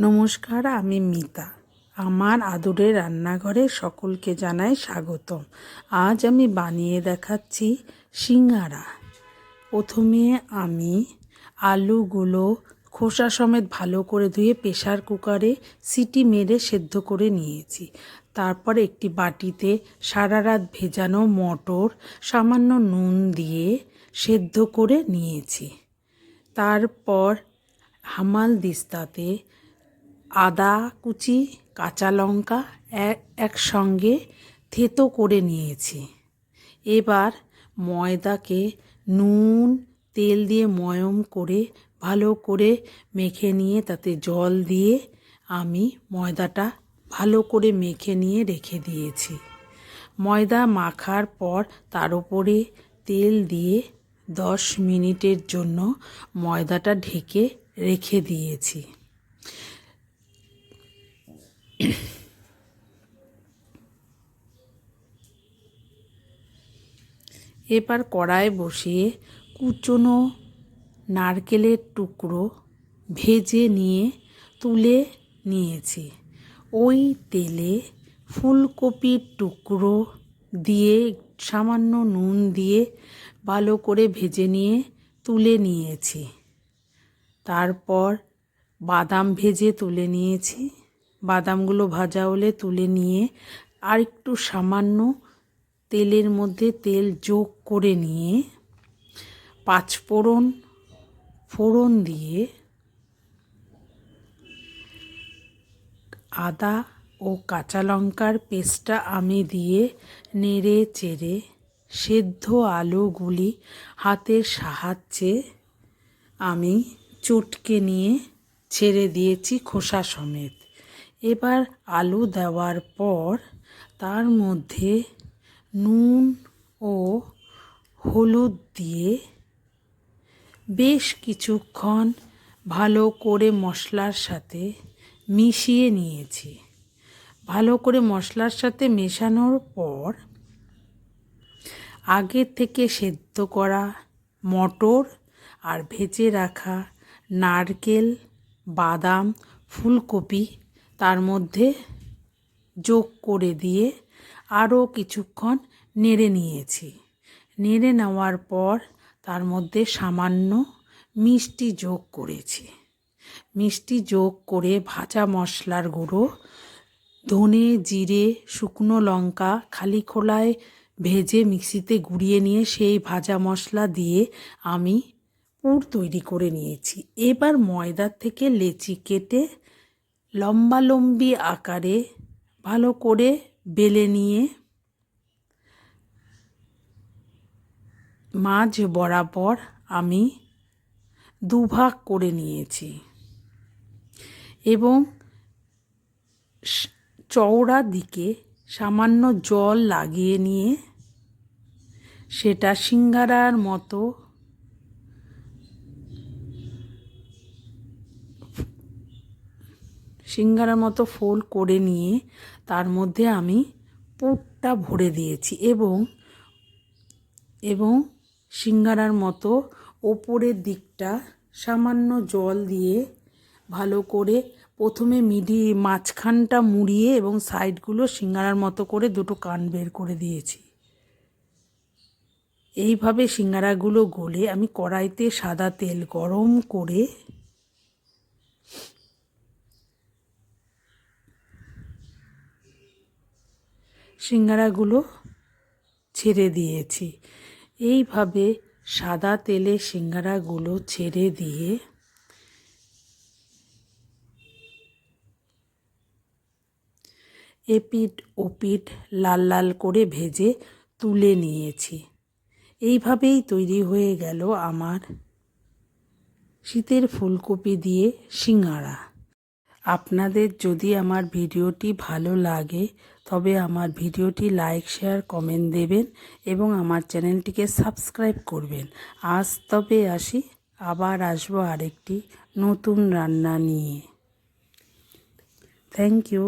নমস্কার, আমি মিতা। আমার আদরের রান্নাঘরে সকলকে জানাই স্বাগতম। আজ আমি বানিয়ে দেখাচ্ছি সিঙ্গারা। প্রথমে আমি আলুগুলো খোসা সমেত ভালো করে ধুয়ে প্রেশার কুকারে সিটি মেরে সেদ্ধ করে নিয়েছি। তারপর একটি বাটিতে সারা রাত ভেজানো মটর, সামান্য নুন দিয়ে সেদ্ধ করে নিয়েছি। তারপর হামাল দিস্তাতে আদা, কুচি, কাঁচা লঙ্কা এক- একসঙ্গে থেতো করে নিয়েছি। এবার ময়দাকে নুন, তেল দিয়ে ময়ম করে ভালো করে মেখে নিয়ে তাতে জল দিয়ে আমি ময়দাটা ভালো করে মেখে নিয়ে রেখে দিয়েছি। ময়দা মাখার পর তার উপরে তেল দিয়ে দশ মিনিটের জন্য ময়দাটা ঢেকে রেখে দিয়েছি। এবার কড়ায় বসিয়ে কুচনো নারকেলের টুকরো ভেজে নিয়ে তুলে নিয়েছি। ওই তেলে ফুলকপির টুকরো দিয়ে সামান্য নুন দিয়ে ভালো করে ভেজে নিয়ে তুলে নিয়েছি। তারপর বাদাম ভেজে তুলে নিয়েছি। বাদামগুলো ভাজা হলে তুলে নিয়ে আর একটু সামান্য তেলের মধ্যে তেল যোগ করে নিয়ে পাঁচফোড়ন ফোড়ন দিয়ে আদা ও কাঁচা লঙ্কার পেস্টটা আমি দিয়ে নেড়ে চেড়ে সেদ্ধ আলুগুলি হাতের সাহায্যে আমি চটকে নিয়ে ছেড়ে দিয়েছি খোসা সমেত। এবার আলু দেওয়ার পর তার মধ্যে নুন ও হলুদ দিয়ে বেশ কিছুক্ষণ ভালো করে মশলার সাথে মিশিয়ে নিয়েছি। ভালো করে মশলার সাথে মেশানোর পর আগে থেকে সেদ্ধ করা মটর আর ভেজে রাখা নারকেল, বাদাম, ফুলকপি তার মধ্যে যোগ করে দিয়ে আরও কিছুক্ষণ নেড়ে নিয়েছি। নেড়ে নেওয়ার পর তার মধ্যে সামান্য মিষ্টি যোগ করেছি। মিষ্টি যোগ করে ভাজা মশলার গুঁড়ো, ধনে, জিরে, শুকনো লঙ্কা খালি খোলায় ভেজে মিক্সিতে গুঁড়িয়ে নিয়ে সেই ভাজা মশলা দিয়ে আমি পুর তৈরি করে নিয়েছি। এবার ময়দার থেকে লেচি কেটে লম্বালম্বি আকারে ভালো করে বেলে নিয়ে মাঝ বরাবর আমি দুভাগ করে নিয়েছি এবং চওড়া দিকে সামান্য জল লাগিয়ে নিয়ে সেটা সিঙ্গারার মতো সিঙ্গারার মতো ফোল্ড করে নিয়ে তার মধ্যে আমি পুরটা ভরে দিয়েছি এবং এবং সিঙ্গারার মতো ওপরের দিকটা সামান্য জল দিয়ে ভালো করে প্রথমে মিডি, মাঝখানটা মুড়িয়ে এবং সাইডগুলো সিঙ্গারার মতো করে দুটো কান বের করে দিয়েছি। এইভাবে সিঙ্গারাগুলো গলে আমি কড়াইতে সাদা তেল গরম করে সিঙ্গারাগুলো ছেড়ে দিয়েছি। এইভাবে সাদা তেলে সিঙ্গারাগুলো ছেড়ে দিয়ে এপিট ওপিট লাল লাল করে ভেজে তুলে নিয়েছি। এইভাবেই তৈরি হয়ে গেল আমার শীতের ফুলকপি দিয়ে সিঙ্গারা। আপনাদের যদি আমার ভিডিওটি ভালো লাগে, তবে আমার ভিডিওটি লাইক শেয়ার কমেন্ট দেবেন এবং আমার চ্যানেলটিকে সাবস্ক্রাইব করবেন। আজ তবে আসি, আবার আসব আরেকটি নতুন রান্না নিয়ে। Thank you